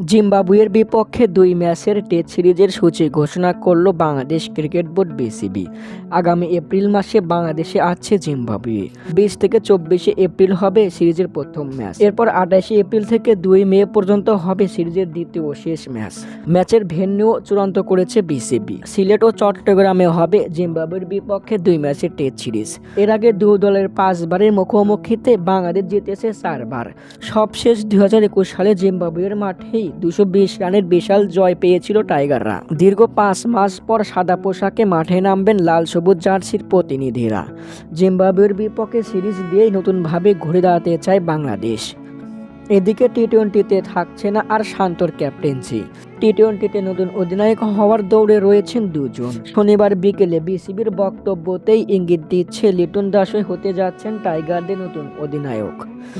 জিম্বাবুয়ের বিপক্ষে দুই ম্যাচের টেস্ট সিরিজের সূচি ঘোষণা করল বাংলাদেশ ক্রিকেট বোর্ড বিসিবি। আগামী এপ্রিল মাসে বাংলাদেশে আছে জিম্বাবুয়ে। বিশ থেকে চব্বিশে এপ্রিল হবে সিরিজের প্রথম ম্যাচ। এরপর আঠাশে এপ্রিল থেকে দুই মে পর্যন্ত হবে সিরিজের দ্বিতীয় শেষ ম্যাচ। ম্যাচের ভেন্যু চূড়ান্ত করেছে বিসিবি। সিলেট ও চট্টগ্রামে হবে জিম্বাবুয়ের বিপক্ষে দুই ম্যাচের টেস্ট সিরিজ। এর আগে দুই দলের পাঁচবারের মুখোমুখিতে বাংলাদেশ জিতেছে চারবার। সবশেষ দুই হাজার একুশ সালে জিম্বাবুয়ের মাঠেই দুশো বিশ রানের বিশাল জয় পেয়েছিল টাইগাররা। দীর্ঘ পাঁচ মাস পর সাদা পোশাকে মাঠে নামবেন লাল সবুজ জার্সির প্রতিনিধিরা। জিম্বাবুয়ের বিপক্ষে সিরিজ দিয়েই নতুনভাবে ঘুরে দাঁড়াতে চায় বাংলাদেশ। এদিকে টি টোয়েন্টিতে থাকছে না আর শান্তর ক্যাপ্টেন্সি। টি টোয়েন্টিতে নতুন অধিনায়ক হওয়ার দৌড়ে রয়েছেন দুজন। শনিবার বিকেলে বিসিবির বক্তব্যতেই ইঙ্গিত দিচ্ছে, লিটন দাসই হতে যাচ্ছেন টাইগারদের নতুন অধিনায়ক।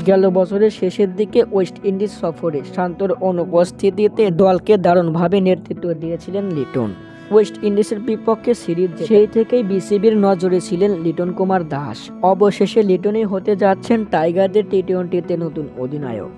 গেল বছরের শেষের দিকে ওয়েস্ট ইন্ডিজ সফরে শান্তর অনুপস্থিতিতে দলকে দারুণভাবে নেতৃত্ব দিয়েছিলেন লিটন। ওয়েস্ট ইন্ডিজের বিপক্ষে সিরিজ সেই থেকেই বিসিবির নজরে ছিলেন লিটন কুমার দাস। অবশেষে লিটনই হতে যাচ্ছেন টাইগারদের টি টোয়েন্টিতে নতুন অধিনায়ক।